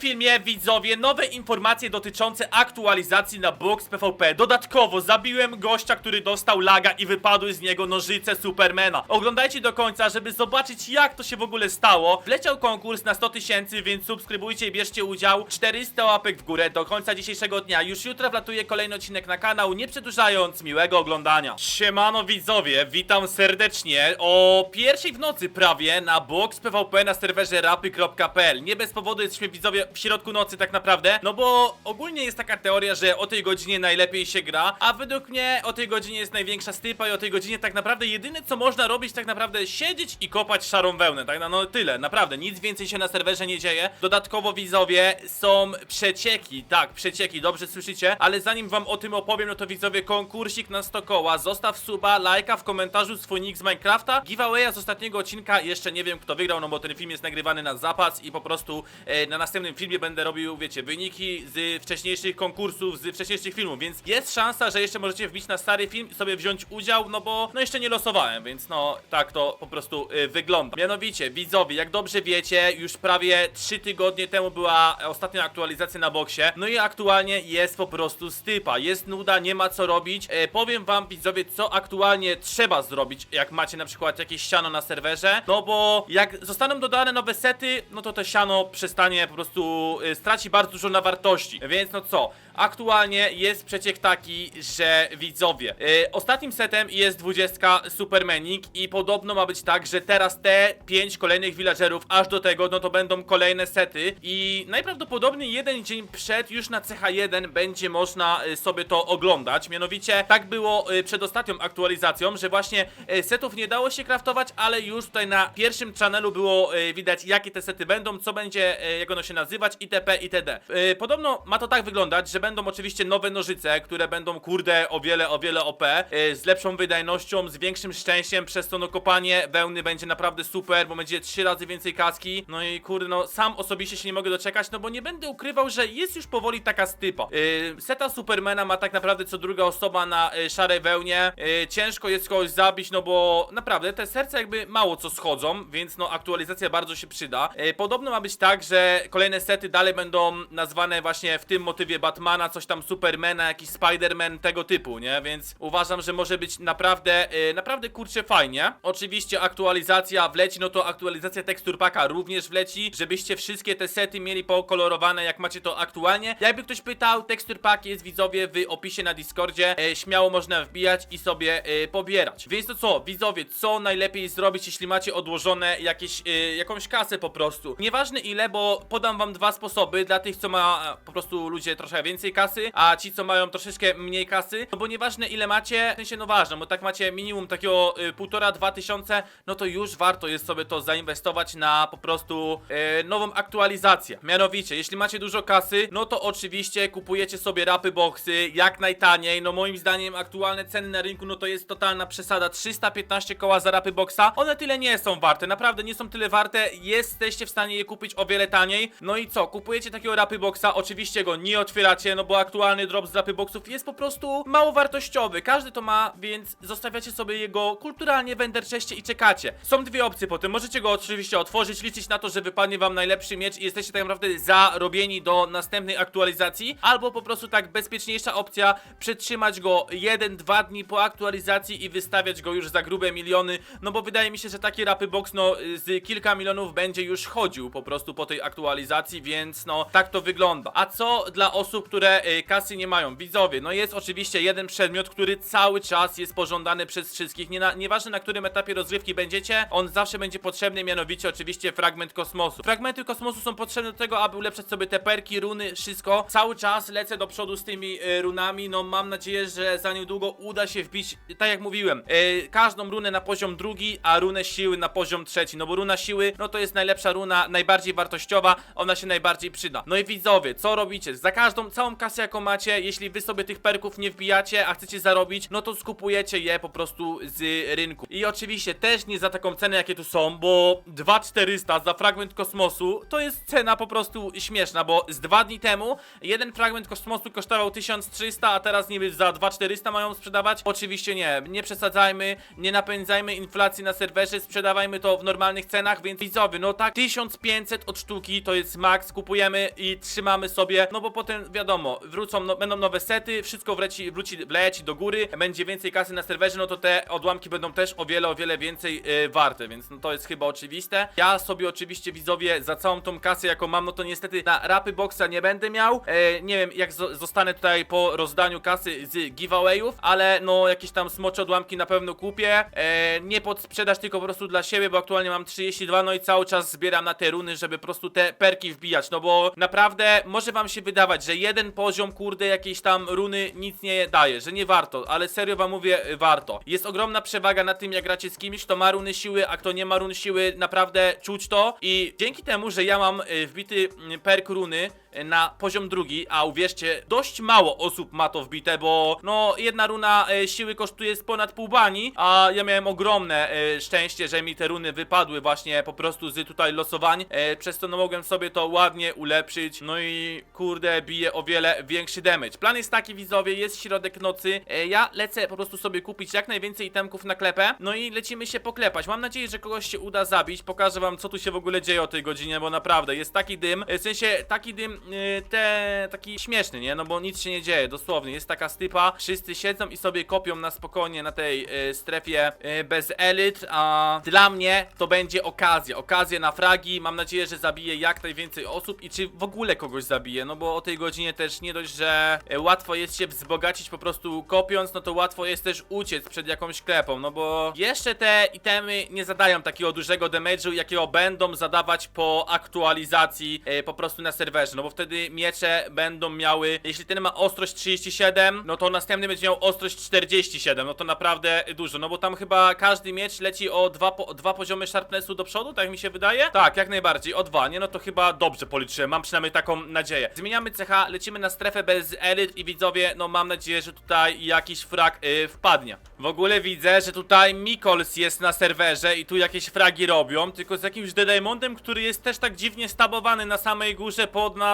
filmie, widzowie, nowe informacje dotyczące aktualizacji na Box PvP. Dodatkowo zabiłem gościa, który dostał laga i wypadły z niego nożyce Supermana. Oglądajcie do końca, żeby zobaczyć jak to się w ogóle stało. Wleciał konkurs na 100 tysięcy, więc subskrybujcie i bierzcie udział. 400 łapek w górę do końca dzisiejszego dnia. Już jutro wlatuje kolejny odcinek na kanał, nie przedłużając, miłego oglądania. Siemano widzowie, witam serdecznie o pierwszej w nocy prawie na Box PvP na serwerze rapy.pl. Nie bez powodu jesteśmy widzowie w środku nocy tak naprawdę, no bo ogólnie jest taka teoria, że o tej godzinie najlepiej się gra, a według mnie o tej godzinie jest największa stypa i o tej godzinie tak naprawdę jedyne co można robić tak naprawdę siedzieć i kopać szarą wełnę, tak? No tyle, naprawdę, nic więcej się na serwerze nie dzieje. Dodatkowo widzowie są przecieki, tak, przecieki, dobrze słyszycie, ale zanim wam o tym opowiem, no to widzowie konkursik na 100 koła, zostaw suba, lajka w komentarzu swój nick z Minecrafta, giveawaya z ostatniego odcinka, jeszcze nie wiem kto wygrał, no bo ten film jest nagrywany na zapas i po prostu e, na następnym filmie będę robił, wiecie, wyniki z wcześniejszych konkursów, z wcześniejszych filmów, więc jest szansa, że jeszcze możecie wbić na stary film i sobie wziąć udział, no bo no jeszcze nie losowałem, więc no tak to po prostu e, wygląda. Mianowicie, widzowie, jak dobrze wiecie, już prawie 3 tygodnie temu była ostatnia aktualizacja na boksie, no i aktualnie jest po prostu stypa, jest nuda, nie ma co robić. E, powiem wam, widzowie, co aktualnie trzeba zrobić, jak macie na przykład jakieś siano na serwerze, no bo jak zostaną dodane nowe sety, no to to siano przestanie po prostu, e, straci bardzo dużo na wartości, więc no co, aktualnie jest przeciek taki, że widzowie, e, ostatnim setem jest 20 Supermanik i podobno ma być tak, że teraz te 5 kolejnych villagerów, aż do tego, no to będą kolejne sety i najprawdopodobniej jeden dzień przed, już na CH1 będzie można e, sobie to oglądać, mianowicie tak było przed ostatnią aktualizacją, że właśnie setów nie dało się craftować, ale już tutaj na pierwszym channelu było widać jakie te sety będą, co będzie, jak ono się itp. itd. E, Podobno ma to tak wyglądać, że będą oczywiście nowe nożyce, które będą kurde o wiele, o wiele OP, e, z lepszą wydajnością, z większym szczęściem, przez to no kopanie wełny będzie naprawdę super, bo będzie trzy razy więcej kaski, no i kurde no sam osobiście się nie mogę doczekać, no bo nie będę ukrywał, że jest już powoli taka stypa. E, Seta Supermana ma tak naprawdę co druga osoba na e, szarej wełnie, E, ciężko jest kogoś zabić, no bo naprawdę te serca jakby mało co schodzą, więc no aktualizacja bardzo się przyda. E, Podobno ma być tak, że kolejne sety dalej będą nazwane właśnie w tym motywie Batmana, coś tam Supermana, jakiś Spider-Man, tego typu, nie? Więc uważam, że może być naprawdę, e, naprawdę kurczę fajnie. Oczywiście aktualizacja wleci, no to aktualizacja tekstur paka również wleci, żebyście wszystkie te sety mieli pokolorowane jak macie to aktualnie. Jakby ktoś pytał, tekstur pak jest widzowie w opisie na Discordzie, e, śmiało można wbijać i sobie e, pobierać. Więc to co, widzowie, co najlepiej zrobić, jeśli macie odłożone jakieś, e, jakąś kasę po prostu. Nieważne ile, bo podam wam dwa sposoby dla tych, co ma e, po prostu ludzie troszkę więcej kasy, a ci, co mają troszeczkę mniej kasy, no bo nieważne ile macie, w sensie no ważne, bo tak macie minimum takiego półtora, dwa tysiące, no to już warto jest sobie to zainwestować na po prostu e, nową aktualizację. Mianowicie, jeśli macie dużo kasy, no to oczywiście kupujecie sobie rapy boxy jak najtaniej, no moim zdaniem aktualne ceny na rynku, no to jest totalna przesada, 315 koła za rapy boxa, one tyle nie są warte, naprawdę nie są tyle warte, jesteście w stanie je kupić o wiele taniej, no i co, kupujecie takiego rapy boxa, oczywiście go nie otwieracie, no bo aktualny drop z rapy boxów jest po prostu mało wartościowy, każdy to ma, więc zostawiacie sobie jego kulturalnie w i czekacie. Są dwie opcje potem, możecie go oczywiście otworzyć, liczyć na to, że wypadnie wam najlepszy miecz i jesteście tak naprawdę zarobieni do następnej aktualizacji, albo po prostu tak bezpieczniejsza opcja, przetrzymać go 1-2 dni po aktualizacji i wystawiać go już za grube miliony, no bo wydaje mi się, że taki rapy box no z kilka milionów będzie już chodził po prostu po tej aktualizacji, więc no tak to wygląda. A co dla osób, które y, kasy nie mają? Widzowie, no jest oczywiście jeden przedmiot, który cały czas jest pożądany przez wszystkich, nie na, nieważne na którym etapie rozgrywki będziecie, on zawsze będzie potrzebny, mianowicie oczywiście fragment kosmosu. Fragmenty kosmosu są potrzebne do tego, aby ulepszać sobie te perki, runy, wszystko. Cały czas lecę do przodu z tymi y, runami, no mam nadzieję, że za niedługo uda się wbić, tak jak mówiłem, y, każdą runę na poziom drugi, a runę siły na poziom trzeci, no bo runa siły, no to jest najlepsza runa, najbardziej wartościowa, ona się najbardziej przyda. No i widzowie, co robicie? Za każdą, całą kasę jaką macie, jeśli wy sobie tych perków nie wbijacie, a chcecie zarobić, no to skupujecie je po prostu z rynku. I oczywiście też nie za taką cenę, jakie tu są, bo 2400 za fragment kosmosu to jest cena po prostu śmieszna, bo z dwa dni temu jeden fragment kosmosu kosztował 1300, a teraz niby za 2400 mają sprzedawać? Oczywiście nie, nie przesadzajmy, nie napędzajmy inflacji na serwerze, sprzedawajmy to w normalnych cenach, więc widzowie, no tak 1500 od sztuki to jest Max, kupujemy i trzymamy sobie, no bo potem wiadomo, wrócą, no, będą nowe sety, wszystko wleci, wróci, wleci do góry, będzie więcej kasy na serwerze, no to te odłamki będą też o wiele, o wiele więcej y, warte, więc no to jest chyba oczywiste. Ja sobie oczywiście widzowie za całą tą kasę, jaką mam, no to niestety na rapy boxa nie będę miał. E, nie wiem, jak zo- zostanę tutaj po rozdaniu kasy z giveawayów, ale no jakieś tam smocze odłamki na pewno kupię. E, nie pod sprzedaż, tylko po prostu dla siebie, bo aktualnie mam 32, no i cały czas zbieram na te runy, żeby po prostu te perki wbijać, no bo naprawdę może wam się wydawać, że jeden poziom, kurde, jakiejś tam runy nic nie daje, że nie warto, ale serio wam mówię, y, warto. Jest ogromna przewaga na tym, jak gracie z kimś, kto ma runy siły, a kto nie ma run siły, naprawdę czuć to i dzięki temu, że ja mam y, wbity mm, perk runy, na poziom drugi, a uwierzcie, dość mało osób ma to wbite, bo no jedna runa e, siły kosztuje z ponad pół bani, a ja miałem ogromne e, szczęście, że mi te runy wypadły właśnie po prostu z tutaj losowań, e, przez to no mogłem sobie to ładnie ulepszyć, no i kurde bije o wiele większy damage. Plan jest taki widzowie, jest środek nocy, e, ja lecę po prostu sobie kupić jak najwięcej itemków na klepę, no i lecimy się poklepać. Mam nadzieję, że kogoś się uda zabić, pokażę wam co tu się w ogóle dzieje o tej godzinie, bo naprawdę jest taki dym, e, w sensie taki dym y, te, taki śmieszny, nie? No bo nic się nie dzieje, dosłownie. Jest taka stypa, wszyscy siedzą i sobie kopią na spokojnie na tej y, strefie y, bez elit, a dla mnie to będzie okazja. Okazja na fragi. Mam nadzieję, że zabije jak najwięcej osób i czy w ogóle kogoś zabije, no bo o tej godzinie też nie dość, że y, łatwo jest się wzbogacić po prostu kopiąc, no to łatwo jest też uciec przed jakąś klepą, no bo jeszcze te itemy nie zadają takiego dużego damage'u, jakiego będą zadawać po aktualizacji e, po prostu na serwerze, no bo wtedy miecze będą miały, jeśli ten ma ostrość 37, no to następny będzie miał ostrość 47, no to naprawdę dużo, no bo tam chyba każdy miecz leci o dwa, po, dwa poziomy sharpnessu do przodu, tak mi się wydaje? Tak, jak najbardziej, o dwa, nie? No to chyba dobrze policzyłem, mam przynajmniej taką nadzieję. Zmieniamy cecha, lecimy na strefę bez elit i widzowie, no mam nadzieję, że tutaj jakiś frag y, wpadnie. W ogóle widzę, że tutaj Mikols jest na serwerze i tu jakieś fragi robią, tylko z jakimś Diamondem, który jest też tak dziwnie stabowany na samej górze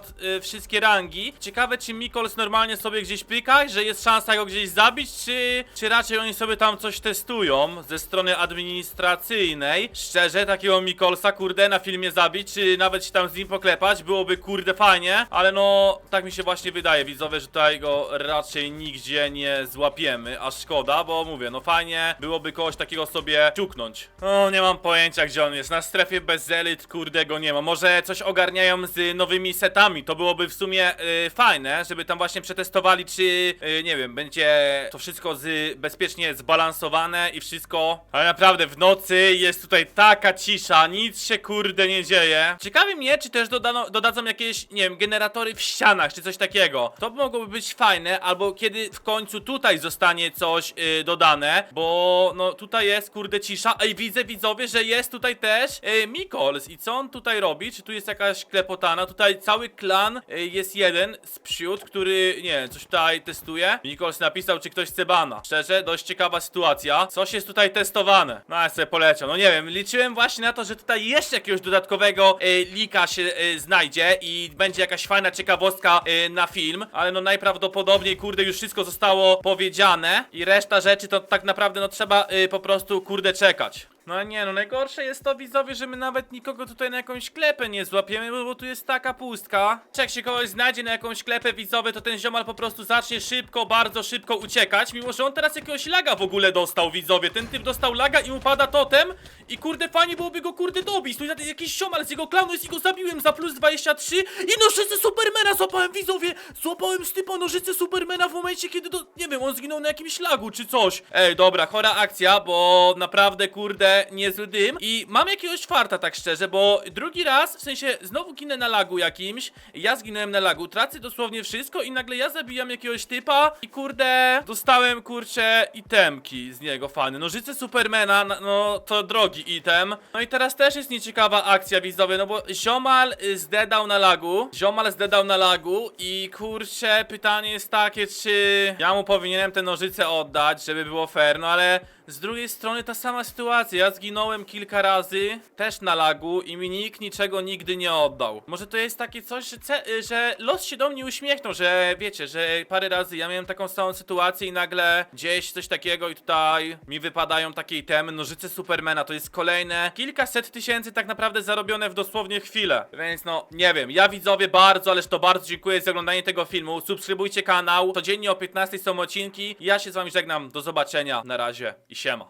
ponad y, wszystkie rangi. Ciekawe, czy Mikols normalnie sobie gdzieś pyka, że jest szansa go gdzieś zabić, czy, czy raczej oni sobie tam coś testują ze strony administracyjnej. Szczerze, takiego Mikolsa, kurde, na filmie zabić, czy nawet się tam z nim poklepać, byłoby kurde fajnie, ale no, tak mi się właśnie wydaje, widzowie, że tutaj go raczej nigdzie nie złapiemy, a szkoda, bo mówię, no fajnie byłoby kogoś takiego sobie ciuknąć. No, nie mam pojęcia, gdzie on jest, na strefie bez elit, kurde, go nie ma. Może coś ogarniają z nowymi setami, to byłoby w sumie y, fajne, żeby tam właśnie przetestowali, czy, y, nie wiem, będzie to wszystko z, bezpiecznie zbalansowane i wszystko, ale naprawdę w nocy jest tutaj taka cisza, nic się kurde nie dzieje. Ciekawi mnie, czy też dodano, dodadzą jakieś, nie wiem, generatory w ścianach, czy coś takiego. To mogłoby być fajne, albo kiedy w końcu tutaj zostanie coś y, dodane, bo no tutaj jest kurde cisza. Ej, widzę widzowie, że jest tutaj też y, Mikols i co on tutaj robi? Czy tu jest jakaś klepotana? Tutaj cały klan y, jest jeden z przód, który, nie wiem, coś tutaj testuje. Mikols napisał, czy ktoś chce bana. Szczerze, dość ciekawa sytuacja. Coś jest tutaj testowane. No, ja sobie poleciał. No nie wiem, liczyłem właśnie na to, że tutaj jeszcze jakiegoś dodatkowego y, lika się y, znajdzie i będzie jakaś fajna ciekawostka y, na film, ale no najprawdopodobniej, kurde, już wszystko zostało powiedziane i reszta rzeczy to tak naprawdę no trzeba y, po prostu, kurde, czekać. No nie, no najgorsze jest to widzowie, że my nawet nikogo tutaj na jakąś klepę nie złapiemy, bo, tu jest taka pustka. Czy jak się kogoś znajdzie na jakąś klepę widzowie, to ten ziomal po prostu zacznie szybko, bardzo szybko uciekać, mimo że on teraz jakiegoś laga w ogóle dostał widzowie. Ten typ dostał laga i upada totem i kurde fajnie byłoby go kurde dobić. Tu jest jakiś ziomal z jego klanu jest i go zabiłem za plus 23 i nożyce Supermana złapałem widzowie. Złapałem stypa nożyce Supermana w momencie, kiedy do, nie wiem, on zginął na jakimś lagu czy coś. Ej, dobra, chora akcja, bo naprawdę kurde niezły dym i mam jakiegoś farta tak szczerze, bo drugi raz, w sensie znowu ginę na lagu jakimś, ja zginąłem na lagu, tracę dosłownie wszystko i nagle ja zabijam jakiegoś typa i kurde dostałem kurcze itemki z niego fany. Nożyce Supermana, na- no to drogi item. No i teraz też jest nieciekawa akcja widzowie, no bo ziomal y, zdedał na lagu, ziomal zdedał na lagu i kurcze pytanie jest takie, czy ja mu powinienem te nożyce oddać, żeby było fair, no ale z drugiej strony ta sama sytuacja. Ja zginąłem kilka razy, też na lagu i mi nikt niczego nigdy nie oddał. Może to jest takie coś, że, że los się do mnie uśmiechnął, że wiecie, że parę razy ja miałem taką samą sytuację i nagle gdzieś coś takiego i tutaj mi wypadają takie itemy, nożyce Supermana, to jest kolejne kilkaset tysięcy tak naprawdę zarobione w dosłownie chwilę. Więc no, nie wiem, ja widzowie bardzo, ależ to bardzo dziękuję za oglądanie tego filmu. Subskrybujcie kanał, codziennie o 15 są odcinki. Ja się z wami żegnam, do zobaczenia, na razie i siema.